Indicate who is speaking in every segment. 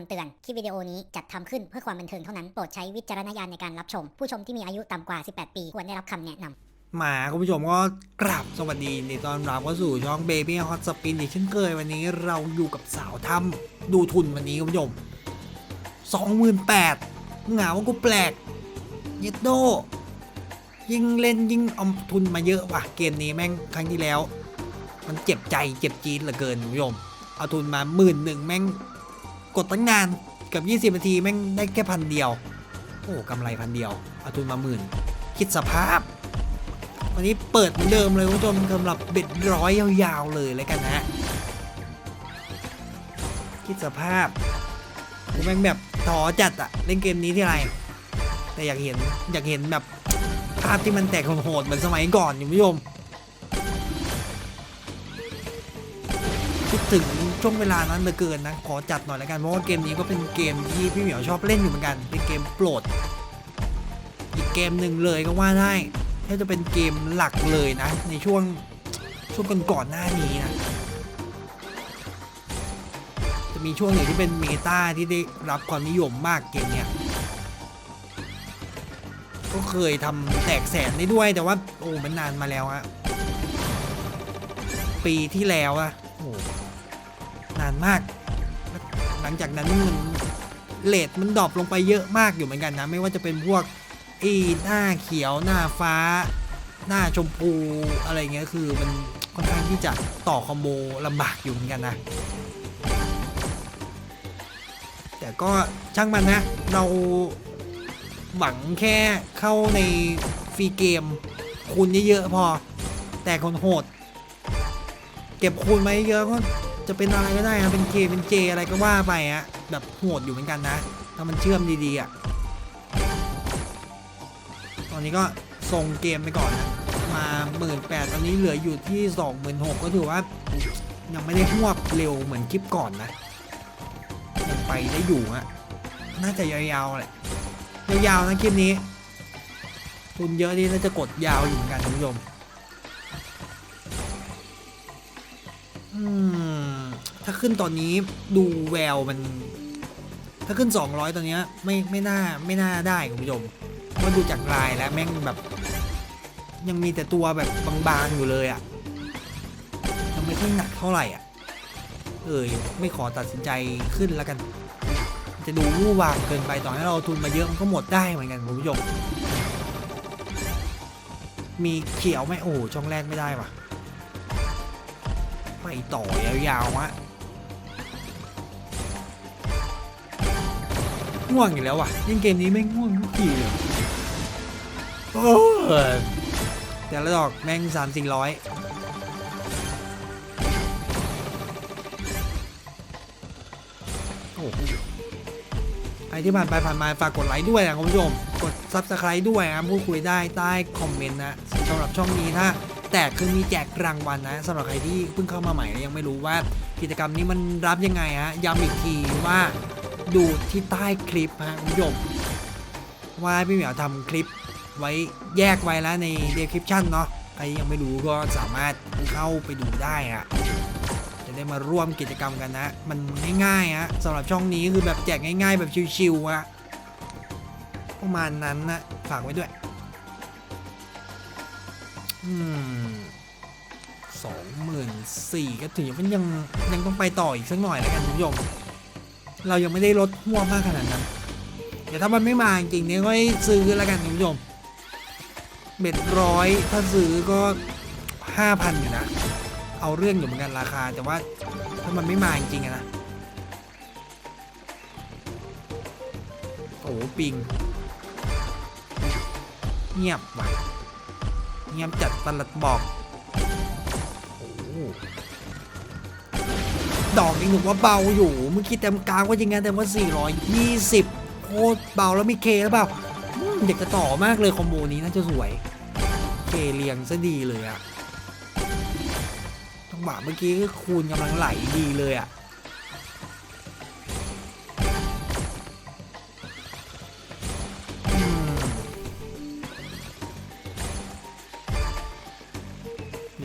Speaker 1: ำเตือน คลิปวิดีโอนี้จัดทำขึ้นเพื่อความบันเทิงเท่านั้น โปรดใช้วิจารณญาณในการรับชม ผู้ชมที่มีอายุต่ำกว่า 18 ปีควรได้รับคำแนะนำ
Speaker 2: มาคุณผู้ชมก็กราบสวัสดีในตอนรับเข้าสู่ช่อง Baby Hot Spin อีกเช่นเคยวันนี้เราอยู่กับสาวถ้ำดูทุนวันนี้คุณผู้ชมสองหมื่นแปดเหงากูแปลกเยดโดยิ่งเล่นยิ่งเอาทุนมาเยอะว่ะเกมนี้แม่งครั้งที่แล้ว มันเจ็บใจเจ็บจี๊ดเหลือเกินคุณผู้ชมเอาทุนมาหมื่นหนึ่งแม่ง กดตั้งนานเกับ20 นาทีแม่งได้แค่พันเดียว โอ้กำไรพันเดียวเอาทุนมาหมื่น คิดสภาพ วันนี้เปิดเหมือนเดิมเลยคุณผู้ชมสำหรับเบ็ดร้อยยาวๆเลยแล้วกันนะคิดสภาพแม่งแบบท้อจัดอะเล่นเกมนี้ที่ไร แต่อยากเห็นอยากเห็นแบบภาพที่มันแตกโหดเหมือนสมัยก่อนคุณผู้ชมคิดถึง ช่วงเวลานั้นเหลือเกินนะขอจัดหน่อยแล้วกันเพราะว่าเกมนี้ก็เป็นเกมที่พี่เหมียวชอบเล่นอยู่เหมือนกันเป็นเกมโปรด อีกเกมหนึ่งเลยก็ว่าได้แทบจะเป็นเกมหลักเลยนะ ในช่วงช่วงก่อนๆหน้านี้นะจะมีช่วงหนึ่งที่เป็นเมตาที่ได้รับความนิยมมากเกมเนี้ยก็เคยทำแตกแสนได้ด้วยแต่ว่าโอ้มันนานมาแล้วอะปีที่แล้วอะโอ้ นานมาก หลังจากนั้นมันเลทมันดรอปลงไปเยอะมากอยู่เหมือนกันนะ ไม่ว่าจะเป็นพวกอีหน้าเขียวหน้าฟ้า หน้าชมพูอะไรเงี้ยคือมันค่อนข้างที่จะต่อคอมโบลำบากอยู่เหมือนกันนะ แต่ก็ช่างมันนะ เราหวังแค่เข้าในฟรีเกมคูณเยอะๆพอ แต่คนโหด เก็บคูณมาเยอะก็ จะเป็นอะไรก็ได้นะเป็นเคเป็นเจอะไรก็ว่าไปอะแบบโหดอยู่เหมือนกันนะ ถ้ามันเชื่อมดีๆอะตอนนี้ก็ส่งเกมไปก่อนนะมาหมื่นแปดตอนนี้เหลืออยู่ที่สองหมื่นหกก็ถือว่า ยังไม่ได้หวบเร็วเหมือนคลิปก่อนนะยังไปได้อยู่อะน่าจะยาวๆแหละยาวๆนะคลิปนี้ ทุนเยอะนี่น่าจะกดยาวอยู่เหมือนกันคุณผู้ชม ถ้าขึ้นตอนนี้ดูแววมัน ถ้าขึ้น 200 ตอนเนี้ยไม่ไม่น่าไม่น่าได้คุณผู้ชมว่าดูจากลายแล้วแม่งแบบ ยังมีแต่ตัวแบบบางๆอยู่เลยอะ่ะยังไม่ค่อยหนักเท่าไหร่อะ เอยไม่ขอตัดสินใจขึ้นแล้วกัน จะดูวู่วามเกินไปต่อให้เราทุนมาเยอะมันก็หมดได้เหมือนกันคุณผู้ชมมีเขียวไหมโอ้ช่องแรกไม่ได้ว่ะ ต่อยาวๆวะง่วงอีกแล้วว่ะยิ่งเกมนี้ไม่ง่วงทุกทีเลยโอ้ยแต่ละดอกแม่งสามสี่ร้อยโอ้ใครที่ผ่านไปผ่านมาฝากกดไลค์ด้วยนะคุณผู้ชม กดซับสไคร b ์ด้วยนะพูดคุยได้ใต้คอมเมนต์นะสำหรับช่องนี้ถ้า แตกคือมีแจกรางวัลนะสำหรับใครที่เพิ่งเข้ามาใหม่และยังไม่รู้ว่ากิจกรรมนี้มันรับยังไงฮะย้ำอีกทีว่าดูที่ใต้คลิปฮะคุณผู้ชมว่าพี่เหมียวทำคลิปไว้แยกไว้แล้วใน description เนาะใครยังไม่รู้ก็สามารถเข้าไปดูได้อะจะได้มาร่วมกิจกรรมกันนะ มันง่ายๆฮะสำหรับช่องนี้คือแบบแจกง่าย ๆ แบบชิวๆอะประมาณนั้นนะฝากไว้ด้วย สองหมื่นสี่ก็ถือว่ายังยังต้องไปต่ออีกสักหน่อยแล้วกันคุณผู้ชมเรายังไม่ได้ลดหัวมากขนาดนั้นเดี๋ยวถ้ามันไม่มาจริงๆเนี่ยก็ซื้อแล้วกันคุณผู้ชมเบ็ดร้อยถ้าซื้อก็ห้าพันอยู่นะ เอาเรื่องอยู่เหมือนกันราคา แต่ว่าถ้ามันไม่มาจริงๆนะโอ้โหปิง เงียบว่ะ เงียบจัดตลัดบอกโอ้โหดอกนี่หนูว่าเบาอยู่เมื่อกี้เต็มกลางว่าจริงๆแต่ว่า 420 โคตรเบาแล้วมีเคหรือเปล่าอืมเด็กจะต่อมากเลยคอมโบนี้น่าจะสวย เคเรียงซะดีเลยอะจังหวะเมื่อกี้ก็คูณกำลังไหลดีเลยอะ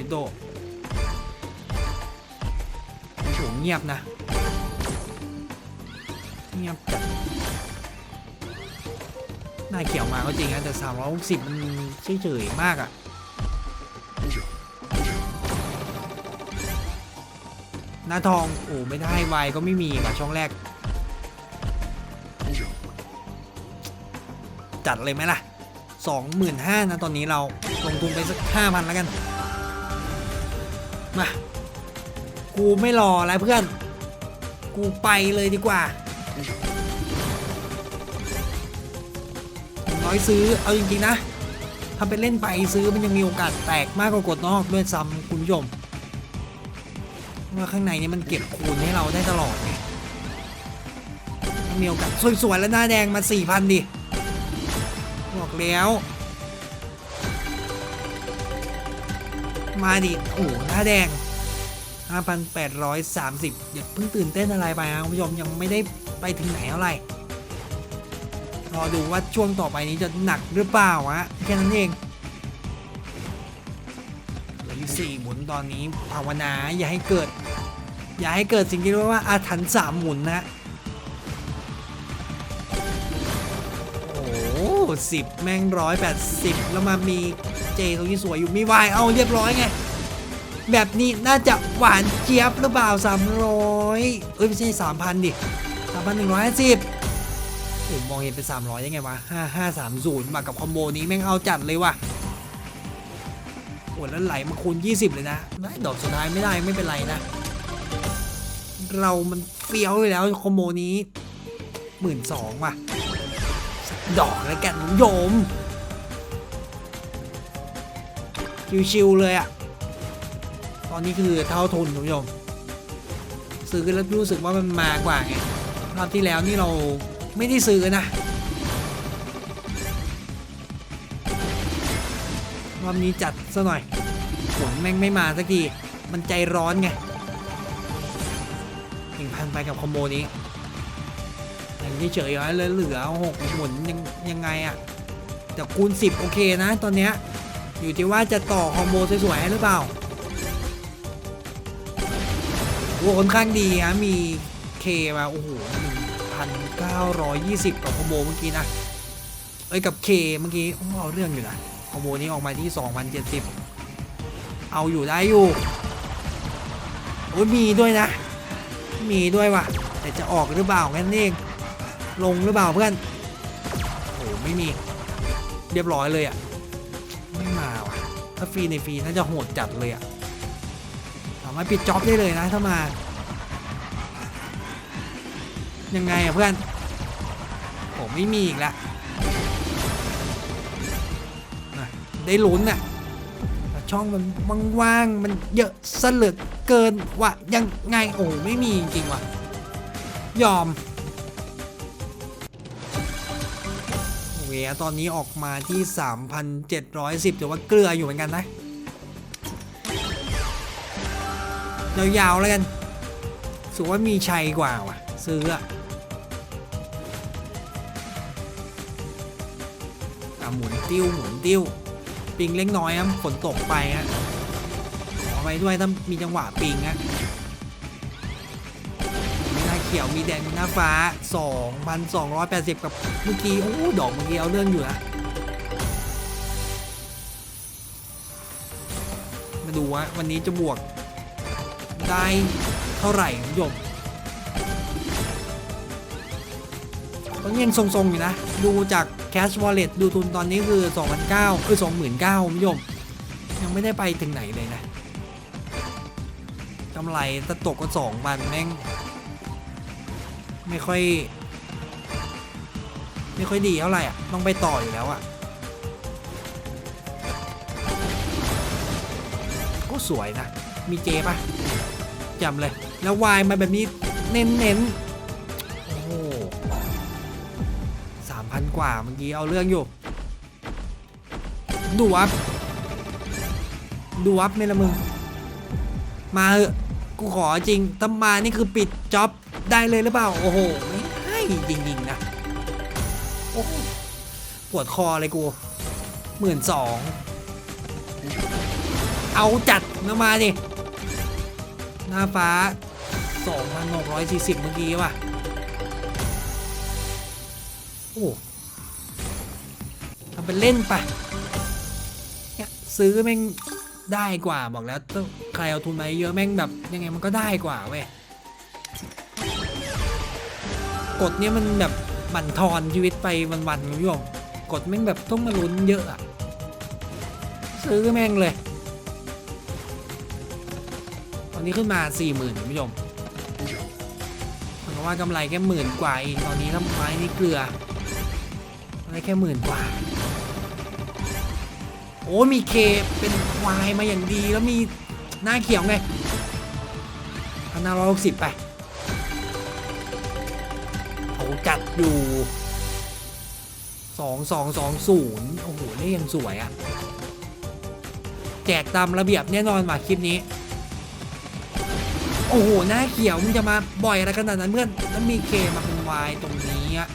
Speaker 2: โดโอ้โหเงียบนะ เงียบจัดหน้าเขียวมาก็จริงนะแต่360มันเฉยๆมากอะ่ะหน้าทอง โอ้ไม่ได้ไวก็ไม่มีว่ะช่องแรก จัดเลยไหมล่ะ 25,000นะตอนนี้เราลงทุนไปสัก 5,000 แล้วกัน มา กูไม่รอแล้วเพื่อน กูไปเลยดีกว่า น้อยซื้อ เอาจริงๆนะทำเป็นเล่นไปซื้อมันยังมีโอกาสแตกมากกว่ากดนอกด้วยซ้ำคุณผู้ชมว่าข้างในนี้มันเก็บคูณให้เราได้ตลอดไงมีโอกาสสวยๆแล้วหน้าแดงมา4,000ดิบอกแล้ว มาดิ โอ้โหหน้าแดง 5,830 อย่าเพิ่งตื่นเต้นอะไรไปนะคุณผู้ชมยังไม่ได้ไปถึงไหนเท่าไหร่รอดูว่าช่วงต่อไปนี้จะหนักหรือเปล่าวะแค่นั้นเองเหลืออยู่สี่หมุนตอนนี้ภาวนาอย่าให้เกิด อย่าให้เกิดสิ่งที่เรียกว่าอาถรรพ์สามหมุนนะ ด170 แม่งร้อยแปดสิบแล้วมามีเจตรงนี้สวยอยู่มีวายเอาเรียบร้อยไง แบบนี้น่าจะหวานเจี๊ยบหรือเปล่า 300 เอ้ย ไม่ใช่ 3,000 ดิ 3,150ผมมองเห็นเป็น 300ยังไงวะ 5530 มากับคอมโบนี้แม่งเอาจัดเลยว่ะโอ้แล้วไหลมาคูณ 20 เลยนะไม่ดอกสุดท้ายไม่ได้ไม่เป็นไรนะ เรามันเฟี้ยวอยู่แล้วคอมโบนี้ 12,000ว่ะ ดอกแล้วกันโยม ชิวๆเลยอะตอนนี้คือเท่าทุนคุณผู้ชมซื้อแล้วรู้สึกว่ามันมากว่าไงรอบที่แล้วนี่เราไม่ได้ซื้อนะรอบนี้จัดซะหน่อยผลแม่งไม่มาสักทีมันใจร้อนไงหนึ่งพันไปกับคอมโบนี้ ย่างที่เฉยๆเลยเหลือหกหมุนยังยังไงอะแต่คูณ 10 โอเคนะตอนเนี้ยอยู่ที่ว่าจะต่อคอมโบสวยๆหรือเปล่าโอ้ค่อนข้างดีฮะมีเคมาโอ้โห1,920กับคอมโบเมื่อกี้นะเอ้ยกับเคเมื่อกี้โอ้เอาเรื่องอยู่นะคอมโบนี้ออกมาที่ 2,070 เอาอยู่ได้อยู่โอ้ยมีด้วยนะ มีด้วยว่ะ แต่จะออกหรือเปล่าแค่นั้นเอง ลงหรือเปล่าเพื่อนโอ้ไม่มี เรียบร้อยเลยอะ่ะ ไม่มาว่ะ ถ้าฟรีในฟรีน่าจะโหดจัดเลยอะสามารถปิดจ็อบได้เลยนะถ้ามา ยังไงอะเพื่อนผมไม่มีอีกแล้วได้ลุ้นอะแต่ช่องมันว่างๆมันเยอะซะเลือเกินว่ะยังไงโอ้ไม่มีจริงว่ะ ยอม เคตอนนี้ออกมาที่ 3,710แต่ว่าเกลืออยู่เหมือนกันนะ ยาวๆแล้วกันสูว่ามีชัยกว่าว่ะ ซื้ออะหมุนติ้วหมุนติ้ว ปิงเล็กน้อยครับฝนตกไปฮะขอไปด้วยถ้ามีจังหวะปิงฮะ เขียวมีแดงหน้าฟ้า 2,280 กับเมื่อกี้ โอ้ดอกเมื่อกี้เอาเรื่องอยู่นะ มาดูว่าวันนี้จะบวกได้เท่าไหร่คุณผู้ชมตอนนี้ยังทรงๆอยู่นะ ดูจาก Cash Wallet ดูทุนตอนนี้คือ2,900เออ29,000คุณผู้ชม ยังไม่ได้ไปถึงไหนเลยนะกำไรถ้าตกก็2,000แม่ง ไม่ค่อย ไม่ค่อยดีเท่าไหร่อะ ต้องไปต่ออยู่แล้วอะ ก็สวยนะ มีเจปะจำเลย แล้ววายมาแบบนี้เน้นเน้นโอ้สามพันกว่าเมื่อกี้เอาเรื่องอยู่ ดูอัพดูอัพไหม่ละมึง มาเหอะกูขอจริงถ้ามานี่คือปิดจ็อบ ได้เลยหรือเปล่า โอ้โห ไม่ให้จริงๆนะ โอ้ปวดคอเลยกูหมื่นสอง เอาจัดนะมาดิ หน้าฟ้า 2,640 เมื่อกี้ว่ะ โอ้ทำเป็นเล่นไปเนี่ยซื้อแม่งได้กว่าบอกแล้วต้องใครเอาทุนมาเยอะแม่งแบบยังไงมันก็ได้กว่าเว้ย กดเนี่ยมันแบบบั่นทอนชีวิตไปวันๆคุณผู้ชมกดแม่งแบบต้องมาลุ้นเยอะอะซื้อแม่งเลย ตอนนี้ขึ้นมา4 0,000คุณผู้ชมเหมือนว่ากำไรแค่หมื่นกว่าเองตอนนี้ทำไม้นี่เกลือได้แค่หมื่นกว่าโอ้มีเคเป็นวายมาอย่างดีแล้วมีหน้าเขียวไงพันห้าร้อยหกสิบไป เขาจัดอยู่สองสองสองศูนย์โอ้โหเลขยังสวยอะ่ะแจกตามระเบียบแน่นอนว่ะคลิปนี้ โอ้โหหน้าเขียวมึงจะมาบ่อยอะไรขนาดนั้นเพื่อนแล้วมีเคมาเป็นวายตรงนี้อะ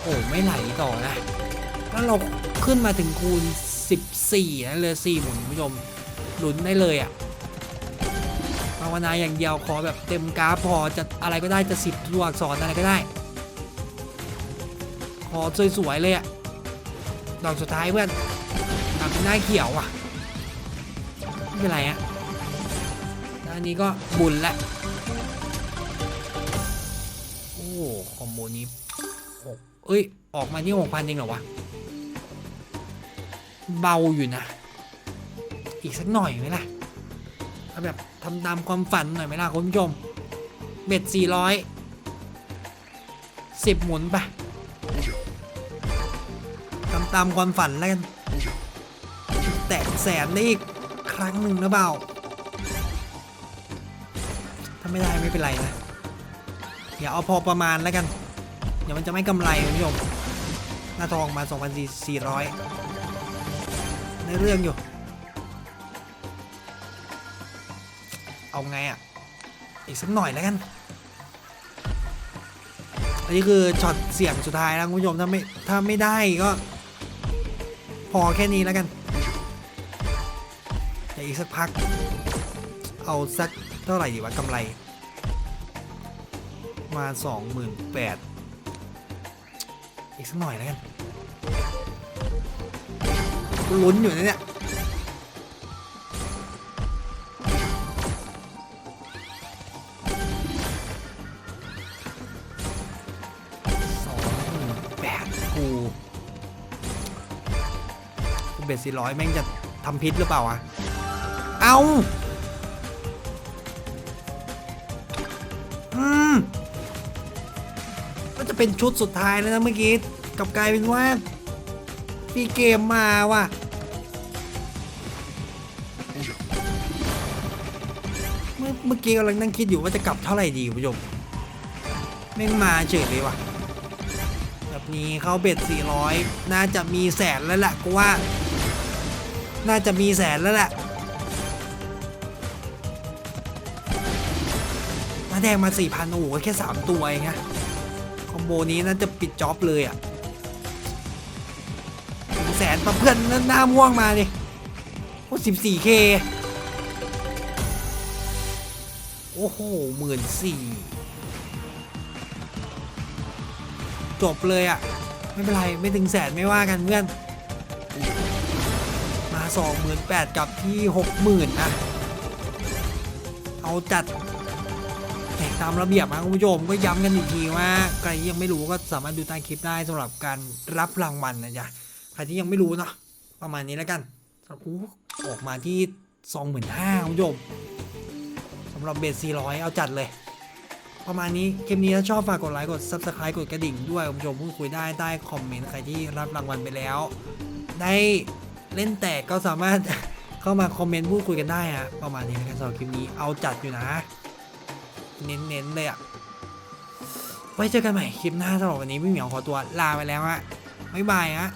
Speaker 2: โอ้ไม่ไหลต่อนะแล้วเราขึ้นมาถึงคูณ 14นะเลย4หมุนคุณผู้ชมลุ้นได้เลยอะภาวนาอย่างเดียวขอแบบเต็มกราฟพอจะอะไรก็ได้จะสิบตัวอักษรอะไรก็ได้ ขอสวยๆเลยอะดอกสุดท้ายเพื่อนทำเป็นหน้าเขียวอะไม่เป็นไรอะอันนี้ก็บุญละโอ้คอมโบนี้หกเอ้ย ออกมาที่หกพันเองเหรอวะ เบาอยู่นะ อีกสักหน่อยไหมล่ะเอาแบบ ทำตามความฝันหน่อยไหมล่ะคุณผู้ชม เบ็ดสี่ร้อยสิบหมุนไปทำตามความฝันแล้วกันแตะแสนได้อีกครั้งหนึ่งนะเบาถ้าไม่ได้ไม่เป็นไรนะอย่าเอาพอประมาณแล้วกัน เดี๋ยวมันจะไม่กำไรคุณผู้ชมหน้าทองมา 2,400 ในเรื่องอยู่ เอาไงอะ อีกสักหน่อยแล้วกัน อันนี้คือช็อตเสียงสุดท้ายแล้วคุณผู้ชมถ้าไม่ถ้าไม่ได้ก็ พอแค่นี้แล้วกันเดี๋ยวอีกสักพัก เอาสักเท่าไหร่ดีวะกำไร มา 28,000อีกสักหน่อยแล้วกันลุ้นอยู่นะเนี่ย กูกูเบ็ดสี่ร้อยแม่งจะทำพิษหรือเปล่าอะเอาอืมก็จะเป็นชุดสุดท้ายแล้วนะเมื่อกี้กับกลายเป็นว่ามีเกมมาว่ะเมื่อเมื่อกี้กำลังนั่งคิดอยู่ว่าจะกลับเท่าไหร่ดีคุณผู้ชมแม่งมาเฉยเลยว่ะ นี้เขาเบ็ด 400 น่าจะมีแสนแล้วแหละกูว่า น่าจะมีแสนแล้วแหละน้าแดงมา4,000โอ้โหแค่ 3 ตัวเองนะคอมโบนี้น่าจะปิดจ็อบเลยอะแสนประเพื่อนนั่นหน้าม่วงมาดิโอ้สิบสี่เคโอ้โหหมื่นสี่ จบเลยอะ่ะ ไม่เป็นไร ไม่ถึงแสนไม่ว่ากันเพื่อน มาสองหมื่นแปดกับที่หกหมื่นนะเอาจัดแข่ตามระเบียบนะคุณผู้ชมก็ย้ำกันอีกทีว่าใครยังไม่รู้ก็สามารถดูใต้คลิปได้สำหรับการรับรางวัลนะจ๊ะใครที่ยังไม่รู้เนาะประมาณนี้แล้วกันอู้ออกมาที่ 25,000คุณผู้ชมสำหรับเบส400 เอาจัดเลย ประมาณนี้คลิปนี้ถ้าชอบฝากกดไลค์กด Subscribe กดกระดิ่งด้วยคุณผู้ชมพูดคุยได้ใต้คอมเมนต์ใครที่รับรางวัลไปแล้ว ได้เล่นแตกก็สามารถเข้ามาคอมเมนต์พูดคุยกันได้อะประมาณนี้แล้วกันสำหรับคลิปนี้เอาจัดอยู่นะ เน้นๆเลยอะไว้เจอกันใหม่คลิปหน้าสำหรับวันนี้พี่เหมียวขอตัวลาไปแล้วฮะบ๊ายบายฮะ